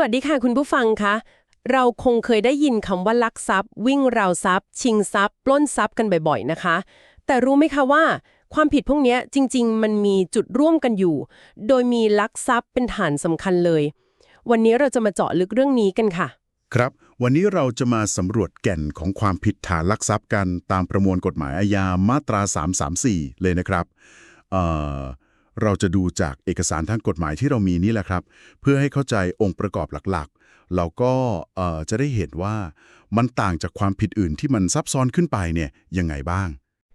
สวัสดีค่ะคุณผู้ฟังคะเราคงเคยได้ยินคำว่าลักทรัพย์ วิ่งราวทรัพย์ ชิงทรัพย์ ปล้นทรัพย์กันบ่อยๆนะคะ แต่รู้ไหมคะว่า ความผิดพวกนี้จริง ๆ มันมีจุดร่วมกันอยู่ โดยมีลักทรัพย์เป็นฐานสำคัญเลย วันนี้เราจะมาเจาะลึกเรื่องนี้กันค่ะ ครับ วันนี้เราจะมาสำรวจแก่นของความผิดฐานลักทรัพย์กันตามประมวลกฎหมายอาญามาตรา 334 เลยนะครับเอ่อ เราจะดูจากเอกสารทางกฎหมายที่เรามีนี่แหละครับ เพื่อให้เข้าใจองค์ประกอบหลักๆ เราก็จะได้เห็นว่ามันต่างจากความผิดอื่นที่มันซับซ้อนขึ้นไปเนี่ยยังไงบ้าง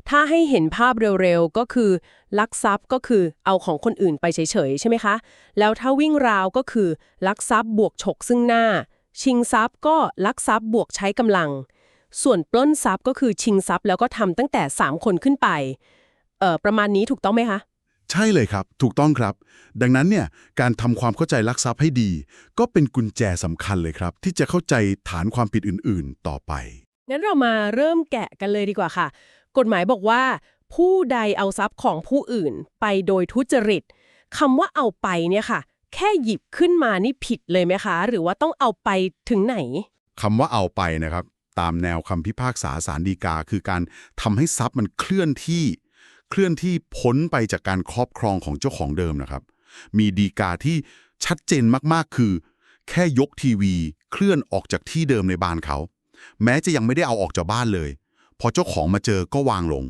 ถ้าให้เห็นภาพเร็วๆ ก็คือ ลักทรัพย์ก็คือเอาของคนอื่นไปเฉยๆ ใช่ไหมคะ แล้วถ้าวิ่งราวก็คือ ลักทรัพย์บวกฉกซึ่งหน้า ชิงทรัพย์ก็ลักทรัพย์บวกใช้กำลัง ส่วนปล้นทรัพย์ก็คือชิงทรัพย์แล้วก็ทำตั้งแต่ 3 คนขึ้นไปเอ่อประมาณนี้ถูกต้องไหมคะ ใช่เลยครับ ถูกต้องครับ ดังนั้นเนี่ยการทำความเข้าใจลักทรัพย์ให้ดี ก็เป็นกุญแจสำคัญเลยครับ ที่จะเข้าใจฐานความผิดอื่นๆ ต่อไป งั้นเรามาเริ่มแกะกันเลยดีกว่าค่ะ กฎหมายบอกว่า ผู้ใดเอาทรัพย์ของผู้อื่นไปโดยทุจริตคำว่าเอาไปเนี่ยค่ะ แค่หยิบขึ้นมานี่ผิดเลยไหมคะ หรือว่าต้องเอาไปถึงไหนคำว่าเอาไปนะครับ ตามแนวคำพิพากษาสารดีกา คือการทำให้ทรัพย์มันเคลื่อนที่ เคลื่อนที่พ้นไปจากการครอบครองของเจ้าของเดิมนะครับ มีดีกาที่ชัดเจนมากๆคือ แค่ยกทีวีเคลื่อนออกจากที่เดิมในบ้านเขา แม้จะยังไม่ได้เอาออกจากบ้านเลย พอเจ้าของมาเจอก็วางลง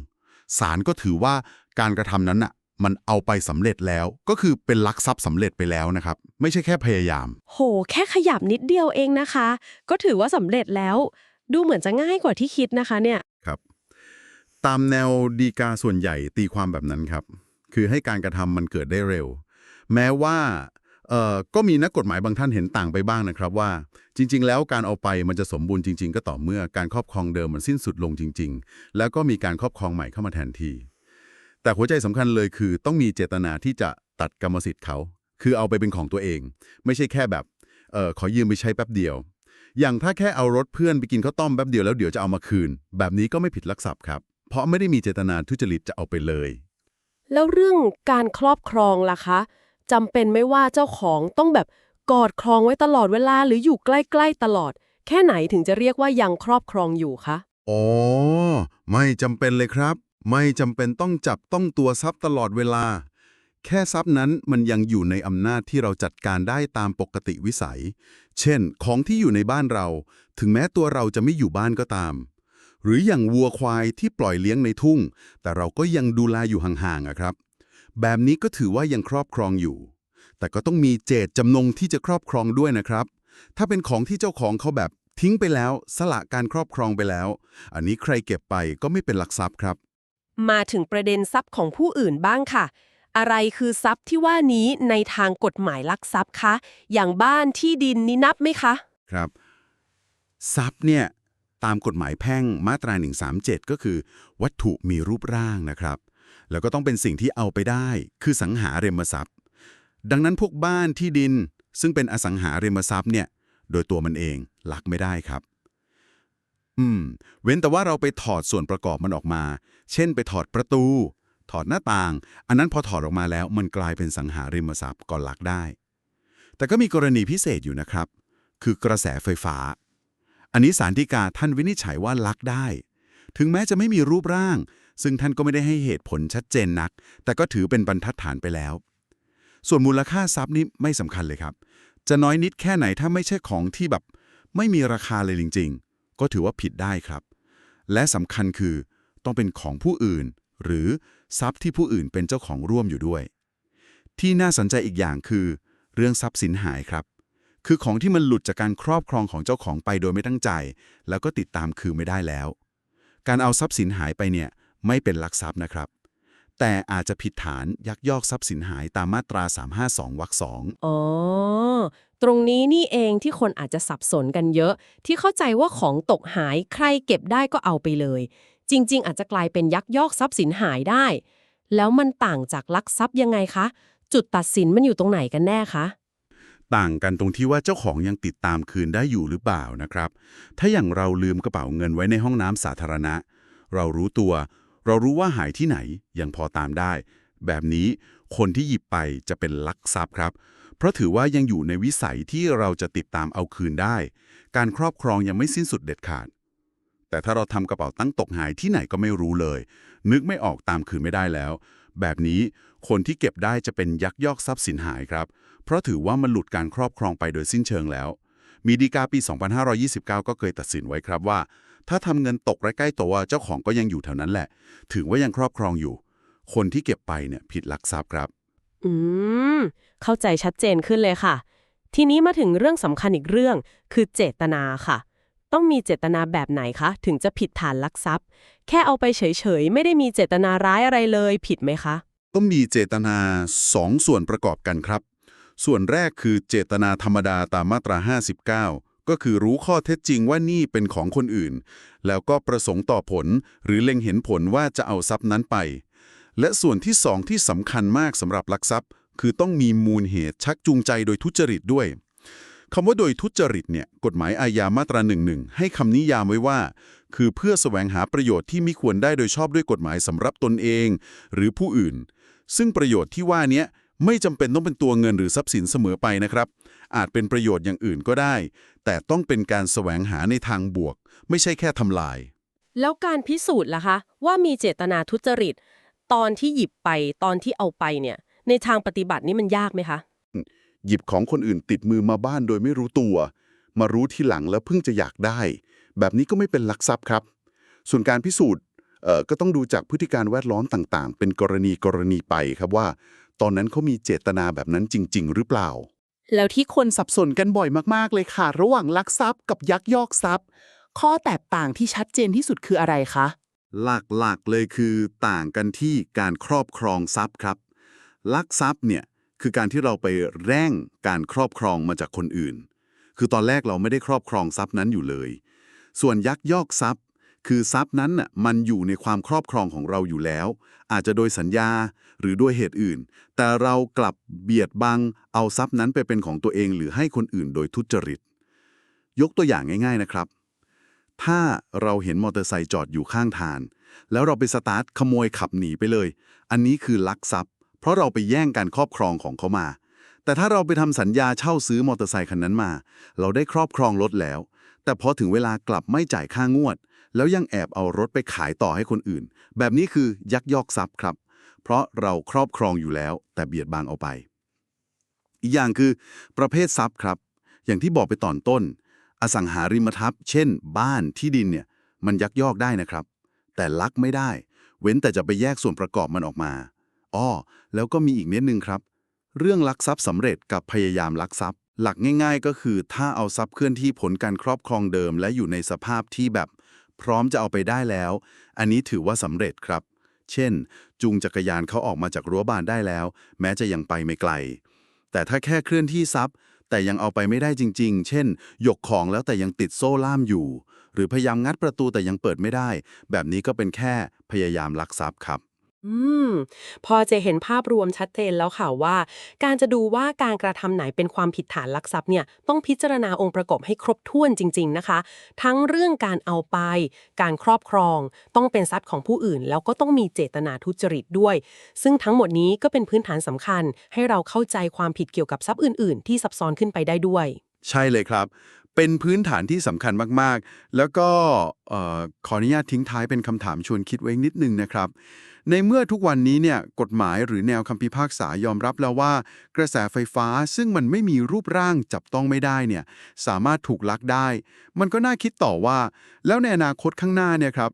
ศาลก็ถือว่าการกระทำนั้นน่ะมันเอาไปสำเร็จแล้ว ก็คือเป็นลักทรัพย์สำเร็จไปแล้วนะครับ ไม่ใช่แค่พยายาม โห แค่ขยับนิดเดียวเองนะคะ ก็ถือว่าสำเร็จแล้ว ดูเหมือนจะง่ายกว่าที่คิดนะคะเนี่ย ตามแนวดีกาส่วนใหญ่ตีความแบบนั้นครับ คือให้การกระทำมันเกิดได้เร็ว แม้ว่าเอ่อก็มีนักกฎหมายบางท่านเห็นต่างไปบ้างนะครับว่า จริง ๆ แล้วการเอาไปมันจะสมบูรณ์จริง ๆ ก็ต่อเมื่อการครอบครองเดิมมันสิ้นสุดลงจริง ๆ แล้วก็มีการครอบครองใหม่เข้ามาแทนที่ แต่หัวใจสำคัญเลยคือ ต้องมีเจตนาที่จะตัดกรรมสิทธิ์เขา คือเอาไปเป็นของตัวเอง ไม่ใช่แค่แบบเออขอยืมไปใช้แป๊บเดียว อย่างถ้าแค่เอารถเพื่อนไปกินข้าวต้มแป๊บเดียวแล้วเดี๋ยวจะเอามาคืน แบบนี้ก็ไม่ผิดลักทรัพย์ครับ เพราะไม่ได้มีเจตนาทุจริตจะเอาไปเลย แล้วเรื่องการครอบครองล่ะคะจำเป็นไหม่ว่าเจ้าของต้องแบบกอดครองไว้ตลอดเวลาหรืออยู่ใกล้ๆตลอด แค่ไหนถึงจะเรียกว่ายังครอบครองอยู่คะ อ๋อ ไม่จำเป็นเลยครับ ไม่จำเป็นต้องจับต้องตัวทรัพย์ตลอดเวลา แค่ทรัพย์นั้นมันยังอยู่ในอำนาจที่เราจัดการได้ตามปกติวิสัย เช่น ของที่อยู่ในบ้านเรา ถึงแม้ตัวเราจะไม่อยู่บ้านก็ตาม หรืออย่างวัวควายที่ปล่อยเลี้ยงในทุ่ง แต่เราก็ยังดูแลอยู่ห่างๆอะครับ แบบนี้ก็ถือว่ายังครอบครองอยู่ แต่ก็ต้องมีเจตจำนงที่จะครอบครองด้วยนะครับ ถ้าเป็นของที่เจ้าของเขาแบบทิ้งไปแล้ว สละการครอบครองไปแล้ว อันนี้ใครเก็บไปก็ไม่เป็นหลักทรัพย์ครับ มาถึงประเด็นทรัพย์ของผู้อื่นบ้างค่ะ อะไรคือทรัพย์ที่ว่านี้ในทางกฎหมายลักทรัพย์คะ อย่างบ้านที่ดินนี่นับไหมคะ ครับ ทรัพย์เนี่ย ตามกฎหมายแพ่งมาตรา 137 ก็คือ วัตถุมีรูปร่างนะครับ แล้วก็ต้องเป็นสิ่งที่เอาไปได้ คือสังหาริมทรัพย์ ดังนั้นพวกบ้านที่ดิน ซึ่งเป็นอสังหาริมทรัพย์เนี่ย โดยตัวมันเองลักไม่ได้ครับ อืม เว้นแต่ว่าเราไปถอดส่วนประกอบมันออกมา เช่น ไปถอดประตู ถอดหน้าต่าง อันนั้นพอถอดออกมาแล้วมันกลายเป็นสังหาริมทรัพย์ก็ลักได้ แต่ก็มีกรณีพิเศษอยู่นะครับ คือกระแสไฟฟ้า อันนี้สารดีกาท่านวินิจฉัยว่าลักได้ ถึงแม้จะไม่มีรูปร่าง ซึ่งท่านก็ไม่ได้ให้เหตุผลชัดเจนนัก แต่ก็ถือเป็นบรรทัดฐานไปแล้ว ส่วนมูลค่าทรัพย์นี้ไม่สำคัญเลยครับ จะน้อยนิดแค่ไหนถ้าไม่ใช่ของที่แบบ ไม่มีราคาเลยจริง ๆ ก็ถือว่าผิดได้ครับ และสำคัญคือต้องเป็นของผู้อื่น หรือทรัพย์ที่ผู้อื่นเป็นเจ้าของร่วมอยู่ด้วย ที่น่าสนใจอีกอย่างคือ เรื่องทรัพย์สินหายครับ คือของที่มันหลุดจากการครอบครองของเจ้าของไปโดยไม่ตั้งใจ แล้วก็ติดตามคือไม่ได้แล้ว การเอาทรัพย์สินหายไปเนี่ยไม่เป็นลักทรัพย์นะครับ แต่อาจจะผิดฐานยักยอกทรัพย์สินหายตามมาตรา 352วรรคสองอ๋อ ตรงนี้นี่เองที่คนอาจจะสับสนกันเยอะ ที่เข้าใจว่าของตกหายใครเก็บได้ก็เอาไปเลย จริง ๆ อาจจะกลายเป็นยักยอกทรัพย์สินหายได้ แล้วมันต่างจากลักทรัพย์ยังไงคะ จุดตัดสินมันอยู่ตรงไหนกันแน่คะ ต่างกันตรงที่ว่าเจ้าของยังติดตามคืนได้อยู่หรือเปล่านะครับ ถ้าอย่างเราลืมกระเป๋าเงินไว้ในห้องน้ำสาธารณะ เรารู้ตัว เรารู้ว่าหายที่ไหนยังพอตามได้ แบบนี้คนที่หยิบไปจะเป็นลักทรัพย์ครับ เพราะถือว่ายังอยู่ในวิสัยที่เราจะติดตามเอาคืนได้ การครอบครองยังไม่สิ้นสุดเด็ดขาด แต่ถ้าเราทำกระเป๋าตั้งตกหายที่ไหนก็ไม่รู้เลย นึกไม่ออกตามคืนไม่ได้แล้ว แบบนี้คนที่เก็บได้จะเป็นยักยอกทรัพย์สินหายครับเพราะถือว่ามันหลุดการครอบครองไปโดยสิ้นเชิงแล้ว มีดีกาปี 2529 ก็เคยตัดสินไว้ครับว่า ถ้าทำเงินตกใกล้ๆตัวเจ้าของก็ยังอยู่แถวนั้นแหละ ถือว่ายังครอบครองอยู่ คนที่เก็บไปเนี่ยผิดลักทรัพย์ครับ อืม เข้าใจชัดเจนขึ้นเลยค่ะ ทีนี้มาถึงเรื่องสำคัญอีกเรื่อง คือเจตนาค่ะ ต้องมีเจตนาแบบไหนคะ ถึงจะผิดฐานลักทรัพย์ แค่เอาไปเฉยๆไม่ได้มีเจตนาร้ายอะไรเลย ผิดไหมคะต้องมีเจตนา2ส่วนประกอบกันครับ ส่วนแรกคือเจตนาธรรมดาตามมาตรา 59 ก็คือรู้ข้อเท็จจริงว่านี่เป็นของคนอื่น แล้วก็ประสงค์ต่อผล หรือเล็งเห็นผลว่าจะเอาทรัพย์นั้นไป และส่วนที่สองที่สำคัญมากสำหรับลักทรัพย์ คือต้องมีมูลเหตุชักจูงใจโดยทุจริตด้วยคำว่าโดยทุจริตเนี่ยกฎหมายอาญามาตราหนึ่งหนึ่งให้คำนิยามไว้ว่า คือเพื่อแสวงหาประโยชน์ที่มิควรได้โดยชอบด้วยกฎหมายสำหรับตนเอง หรือผู้อื่น ซึ่งประโยชน์ที่ว่านี้ ไม่จำเป็นต้องเป็นตัวเงินหรือทรัพย์สินเสมอไปนะครับ อาจเป็นประโยชน์อย่างอื่นก็ได้ แต่ต้องเป็นการแสวงหาในทางบวก ไม่ใช่แค่ทำลาย แล้วการพิสูจน์ล่ะคะ ว่ามีเจตนาทุจริต ตอนที่หยิบไปตอนที่เอาไปเนี่ย ในทางปฏิบัตินี่มันยากไหมคะ หยิบของคนอื่นติดมือมาบ้านโดยไม่รู้ตัว มารู้ทีหลังแล้วเพิ่งจะอยากได้ แบบนี้ก็ไม่เป็นลักทรัพย์ครับ ส่วนการพิสูจน์เอ่อก็ต้องดูจากพฤติการแวดล้อมต่างๆ เป็นกรณีกรณีไปครับว่า ตอนนั้นเขามีเจตนาแบบนั้นจริง ๆ หรือเปล่า แล้วที่คนสับสนกันบ่อยมากๆเลยค่ะ ระหว่างลักทรัพย์กับยักยอกทรัพย์ ข้อแตกต่างที่ชัดเจนที่สุดคืออะไรคะ หลักๆเลยคือต่างกันที่การครอบครองทรัพย์ครับ ลักทรัพย์เนี่ยคือการที่เราไปแร่งการครอบครองมาจากคนอื่น คือตอนแรกเราไม่ได้ครอบครองทรัพย์นั้นอยู่เลย ส่วนยักยอกทรัพย์ คือทรัพย์นั้นน่ะมันอยู่ในความครอบครองของเราอยู่แล้ว อาจจะโดยสัญญาหรือด้วยเหตุอื่น แต่เรากลับเบียดบัง เอาทรัพย์นั้นไปเป็นของตัวเองหรือให้คนอื่นโดยทุจริต ยกตัวอย่างง่าย ๆนะครับ ถ้าเราเห็นมอเตอร์ไซค์จอดอยู่ข้างทาง แล้วเราไปสตาร์ทขโมยขับหนีไปเลย อันนี้คือลักทรัพย์ เพราะเราไปแย่งการครอบครองของเขามา แต่ถ้าเราไปทำสัญญาเช่าซื้อมอเตอร์ไซค์คันนั้นมา เราได้ครอบครองรถแล้ว แต่พอถึงเวลากลับไม่จ่ายค่างวด แล้วยังแอบเอารถไปขายต่อให้คนอื่น แบบนี้คือยักยอกทรัพย์ครับ เพราะเราครอบครองอยู่แล้ว แต่เบียดบังเอาไป อีกอย่างคือ ประเภททรัพย์ครับ อย่างที่บอกไปตอนต้น อสังหาริมทรัพย์ เช่น บ้านที่ดินเนี่ยมันยักยอกได้นะครับ แต่ลักไม่ได้ เว้นแต่จะไปแยกส่วนประกอบมันออกมาอ้อแล้วก็มีอีกนิดนึงครับ เรื่องลักทรัพย์สำเร็จกับพยายามลักทรัพย์ หลักง่าย ๆ ก็คือถ้าเอาทรัพย์เคลื่อนที่ผลการครอบครองเดิม และอยู่ในสภาพที่แบบ พร้อมจะเอาไปได้แล้ว อันนี้ถือว่าสำเร็จครับ เช่น จูงจักรยานเขาออกมาจากรั้วบ้านได้แล้ว แม้จะยังไปไม่ไกล แต่ถ้าแค่เคลื่อนที่ทรัพย์ แต่ยังเอาไปไม่ได้จริง ๆ เช่น ยกของแล้วแต่ยังติดโซ่ล่ามอยู่ หรือพยายามงัดประตูแต่ยังเปิดไม่ได้ แบบนี้ก็เป็นแค่พยายามลักทรัพย์ครับ อืม พอจะเห็นภาพรวมชัดเจนแล้วค่ะว่า การจะดูว่าการกระทำไหนเป็นความผิดฐานลักทรัพย์เนี่ยต้องพิจารณาองค์ประกอบให้ครบถ้วนจริง ๆนะคะ ทั้งเรื่องการเอาไป การครอบครอง ต้องเป็นทรัพย์ของผู้อื่น แล้วก็ต้องมีเจตนาทุจริตด้วย ซึ่งทั้งหมดนี้ก็เป็นพื้นฐานสำคัญ ให้เราเข้าใจความผิดเกี่ยวกับทรัพย์อื่น ๆ ที่ซับซ้อนขึ้นไปได้ด้วย ใช่เลยครับ เป็นพื้นฐานที่สำคัญมากๆ แล้วก็ขออนุญาตทิ้งท้ายเป็นคำถามชวนคิดไว้นิดนึงนะครับ ในเมื่อทุกวันนี้เนี่ยกฎหมายหรือแนวคำพิพากษายอมรับแล้วว่า กระแสไฟฟ้าซึ่งมันไม่มีรูปร่างจับต้องไม่ได้เนี่ยสามารถถูกลักได้ มันก็น่าคิดต่อว่า แล้วในอนาคตข้างหน้าเนี่ยครับ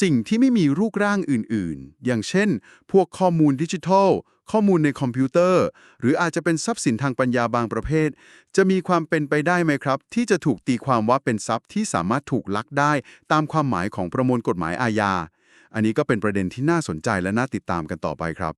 สิ่งที่ไม่มีรูปร่างอื่นๆ อย่างเช่น พวกข้อมูลดิจิทัล ข้อมูลในคอมพิวเตอร์ หรืออาจจะเป็นทรัพย์สินทางปัญญาบางประเภท จะมีความเป็นไปได้ไหมครับ ที่จะถูกตีความว่าเป็นทรัพย์ที่สามารถถูกลักได้ ตามความหมายของประมวลกฎหมายอาญา อันนี้ก็เป็นประเด็นที่น่าสนใจและน่าติดตามกันต่อไปครับ